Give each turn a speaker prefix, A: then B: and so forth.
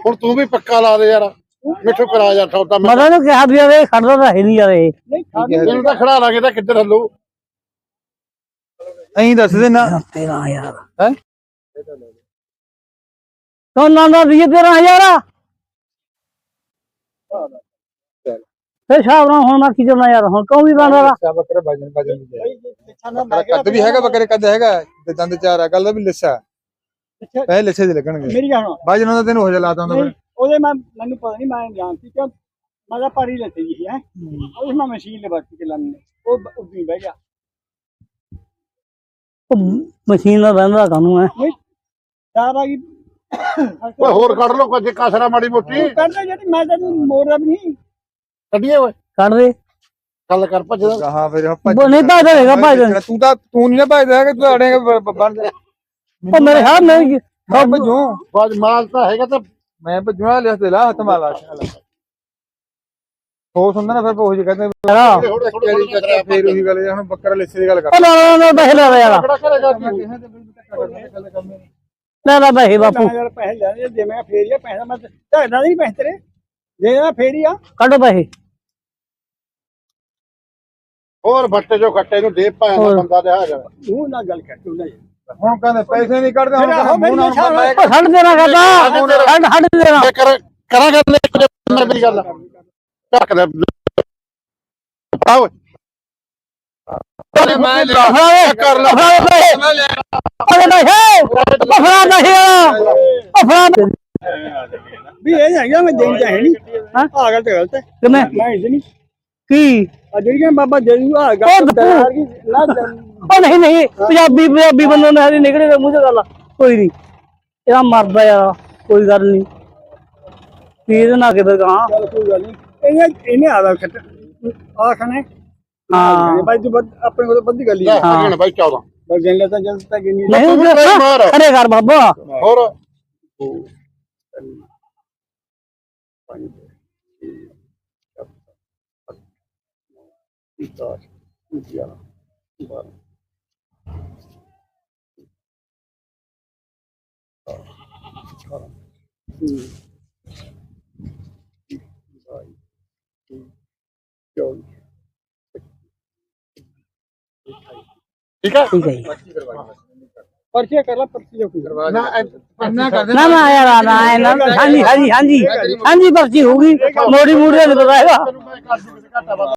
A: ਹੁਣ ਤੂੰ ਵੀ ਪੱਕਾ ਲਾ ਦੇ ਯਾਰ। ਮਿੱਠੂ ਕਰਾ ਜਾ ਸੌਦਾ ਮੈਂ
B: ਮਤਲਬ ਨੂੰ ਕਿਹਾ ਵੀ ਇਹ ਖੜਦਾ ਤਾਂ ਹੈ ਨਹੀਂ ਯਾਰ ਇਹ
A: ਇਹਨੂੰ ਤਾਂ ਖੜਾ ਲਾਂਗੇ ਤਾਂ ਕਿੱਧਰ ਹੱਲੂ?
C: ਐਂ ਦੱਸ ਦੇ ਨਾ
B: ਤੇਰਾ ਯਾਰ
C: ਹੈਂ?
B: ਤੋਂ ਨਾ ਨਾ ਵੀ ਤੇਰਾ ਯਾਰ ਫੇ ਸ਼ਾਮ ਨੂੰ ਹੁਣ ਮੈਂ ਕੀ ਕਰਨਾ ਯਾਰ ਹੁਣ ਕੌਣ ਵੀ ਬੰਦਾ ਵਾ?
C: ਬੱਕਰੇ ਵਜਨ ਵਜਨ ਵੀ ਕੱਦ ਵੀ ਹੈਗਾ ਬੱਕਰੇ ਕੱਦ ਹੈਗਾ। ਤੇ ਦੰਦ ਚਾਰ ਆ ਗੱਲ ਦਾ ਵੀ ਲਿੱਸਾ। ਪਹਿਲੇ ਲਿੱਸੇ ਦੇ ਲੱਗਣਗੇ।
D: ਮੇਰੀ ਗੱਲ ਸੁਣੋ।
C: ਉਹਦਾ ਤੈਨੂੰ ਹੋ ਜਾ ਲਾਤਾ ਹੁੰਦਾ
D: ਨਹੀਂ, ਉਹਦੇ ਮੈਂ ਮੈਨੂੰ ਪਤਾ ਨਹੀਂ ਮੈਂ ਜਾਣਦੀ ਕਿਉਂ। ਮੈਂ ਤਾਂ ਪਾਰੀ ਲੈਤੀ ਜੀ ਹੈ। ਉਹਦੇ ਮੈਂ ਮਸ਼ੀਨ ਲਵਾਤੀ ਕਿ ਲੰਨੇ ਉਹ ਉੱਦੀ ਬਹਿ ਗਿਆ
B: ਉਹ ਮਸ਼ੀਨ ਦਾ ਬੰਦਾ ਕਾਨੂੰ ਹੈ?
D: ਚਾਰ ਆ ਗਈ
A: ਓਏ ਹੋਰ ਕੱਢ ਲੋ ਕੁਝ ਕਸਰਾ ਮਾੜੀ ਮੋਟੀ।
D: ਕਰਦਾ ਜਿਹੜੀ ਮੈਂ ਤਾਂ ਮੋੜਦਾ ਵੀ ਨਹੀਂ।
A: ਕੱਢੀਏ ਓਏ।
B: ਕੱਢ ਦੇ।
A: ਗੱਲ ਕਰ ਭੱਜਦਾ
C: ਹਾਂ ਫਿਰ
B: ਉਹ ਨਹੀਂ ਭੱਜਦਾ ਹੈਗਾ ਭੱਜ
C: ਤੂੰ ਤਾਂ ਤੂੰ ਨਹੀਂ ਨਾ ਭਜਦਾ ਹੈਗਾ ਤੂੰ ਅੜੇਗਾ ਬਣ ਜਾ
B: ਉਹ ਮੇਰੇ ਹਾथ में
C: ਮੈਂ ਭਜੂ।
A: ਬਾਜ ਮਾਲ ਤਾਂ ਹੈਗਾ ਤਾਂ
C: ਮੈਂ ਭਜੂਣਾ ਲਿਖ ਤੇ ਲਾ ਹੱਥ ਮਾਲਾ ਹੋ ਸੁਣਦਾ ਨਾ ਫਿਰ ਉਹ ਜੀ ਕਹਿੰਦੇ
B: ਯਾਰ।
C: ਕਿਹੜੀ ਚੱਕਰ ਫੇਰ ਉਹੀ ਗੱਲ ਹੁਣ ਬੱਕਰਾ ਲਿੱਸੇ ਦੀ ਗੱਲ ਕਰ
B: ਉਹ ਨਾ ਨਾ ਨਾ ਪੈਸੇ ਲੈ ਯਾਰ। ਬਾਪੂ।
D: ਯਾਰ ਪੈਸੇ ਜੇ ਮੈਂ ਫੇਰ ਹੀ ਆ ਪੈਸਾ ਮੈਂ ਝੜਦਾ ਨਹੀਂ ਪੈਸੇ ਤੇਰੇ। ਜੇ ਨਾ ਫੇਰ ਹੀ ਆ।
B: ਕੱਢੋ ਪੈਸੇ।
A: ਹੋਰ ਬੱਟੇ ਜੋ ਕੱਟੇ ਨੂੰ ਦੇ ਦਾ ਬੰਦਾ ਦੇ ਹਾਜ਼ਰ
D: ਮੂੰਹ ਨਾਲ ਗੱਲ ਕਰ ਤੂੰ ਨਾ।
C: ਹੁਣ ਕਹਿੰਦੇ ਪੈਸੇ ਨਹੀਂ ਕੱਢਦੇ ਹੁਣ
B: ਛੱਡ ਦੇਣਾ ਕਰਦਾ ਛੱਡ ਛੱਡ ਦੇਣਾ।
A: ਕਰ ਕਰਾਂਗੇ ਲੈ ਮੇਰੀ ਗੱਲ। ਢੱਕ ਦੇ। ਆਓ। ਮੈਂ ਕਰ ਲਾ।
B: ਪੈਸੇ ਫੜਾ ਪੈਸੇ ਉਹ ਫੜਾ
D: ਵੀ ਇਹ ਹੈਗਾ ਮੈਂ ਦੇਣ ਚਾਹੇ ਨਹੀਂ।
B: ਹਾਂ?
D: ਆ ਗੱਲ ਤੇ ਗਲਤ ਹੈ।
B: ਕਿਵੇਂ?
D: ਮੈਂ ਨਹੀਂ
B: ਕੀ?
D: ਆ ਜਿਹੜੀਆਂ ਬਾਬਾ ਜੇਲੂ ਆ
B: ਉਹ
D: ਗੱਲ
B: ਦੱਸੋ।
D: ਯਾਰ ਕੀ ਨਾ
B: ਉਹ ਨਹੀਂ ਨਹੀਂ ਪੰਜਾਬੀ ਪੰਜਾਬੀ ਬੰਦੇ ਨੇ ਹਰੀ ਨਿਕਲੇਗਾ ਮੂੰਹ ਚ ਗੱਲ ਕੋਈ ਨਹੀਂ। ਇਹਦਾ ਮਰਦਾ ਯਾਰ ਕੋਈ ਗੱਲ ਨਹੀਂ। ਕੀ ਇਹਦੇ ਨਾਲ ਕਿਤੇ ਗਾਂ?
D: ਚੱਲ ਕੋਈ ਗੱਲ ਨਹੀਂ। ਇਹਨੇ ਇਹਨੇ ਆਦਾ ਖੱਟ ਆਖਣੇ
B: ਹਾਂ।
D: ਬਾਈ ਤੂੰ ਵੱਧ- ਆਪਣੇ ਕੋਲ ਬੰਦੀ ਗੱਲ ਹੀ
A: ਲੈ
D: ਹੈ
A: ਅਗਣ ਬਾਈ 14
D: ਬਸ ਗਿਣ ਲੈਤਾ ਜਦ ਤੱਕ ਗਿਣੀ
B: ਨਹੀਂ
A: ਤੂੰ ਵੀ ਟਰਾਈ ਮਾਰ।
B: ਅਰੇ ਕਰ ਬਾਬਾ।
A: ਹੋਰ। ਠੀਕ ਹੈ
B: ਠੀਕ ਹੈ ਜੀ
D: ਪਰਚੇ ਕਰ ਲੈ ਪਰਚੀ ਜੋ ਕੋਈ
A: ਨਾ
C: ਇੰਨਾ ਕਰਦੇ
B: ਨਾ ਨਾ ਯਾਰ ਨਾ ਨਾ ਹਾਂਜੀ ਹਾਂਜੀ ਹਾਂਜੀ ਹਾਂਜੀ ਪਰਚੀ ਹੋਊਗੀ ਮੋੜੀ ਮੂੜੀ ਦਾ ਨਹੀਂ